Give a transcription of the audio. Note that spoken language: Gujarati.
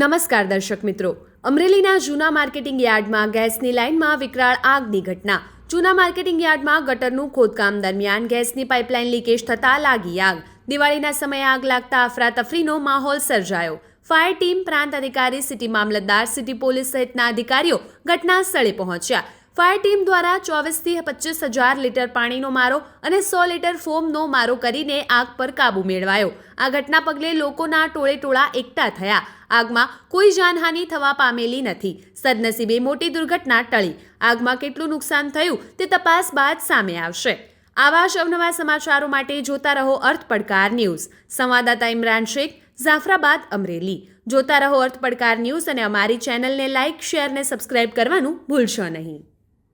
નમસ્કાર દર્શક મિત્રો. અમરેલીના જૂના માર્કેટિંગ યાર્ડમાં ગેસની લાઇનમાં વિકરાળ આગની ઘટના. જૂના માર્કેટિંગ યાર્ડમાં ગટરનું ખોદકામ દરમિયાન ગેસની પાઇપલાઇન લીકેજ થતાં લાગી આગ. દિવાળીના સમયે આગ લાગતા અફરાતફરીનો માહોલ સર્જાયો. ફાયર ટીમ, પ્રાંત અધિકારી, સિટી મામલતદાર, સિટી પોલીસ સહિતના અધિકારીઓ ઘટના સ્થળે પહોંચ્યા. ફાયર ટીમ દ્વારા ચોવીસથી પચીસ હજાર લીટર પાણીનો મારો અને સો લીટર ફોમનો મારો કરીને આગ પર કાબૂ મેળવાયો. આ ઘટના પગલે લોકોના ટોળે ટોળા એકઠા થયા. આગમાં કોઈ જાનહાનિ થવા પામેલી નથી. સદનસીબે મોટી દુર્ઘટના ટળી. આગમાં કેટલું નુકસાન થયું તે તપાસ બાદ સામે આવશે. આવા જ અવનવા સમાચારો માટે જોતા રહો અર્થ પડકાર ન્યૂઝ. સંવાદદાતા ઇમરાન શેખ, જાફરાબાદ, અમરેલી. જોતા રહો અર્થ પડકાર ન્યૂઝ અને અમારી ચેનલને લાઇક, શેર અને સબસ્ક્રાઇબ કરવાનું ભૂલશો નહીં.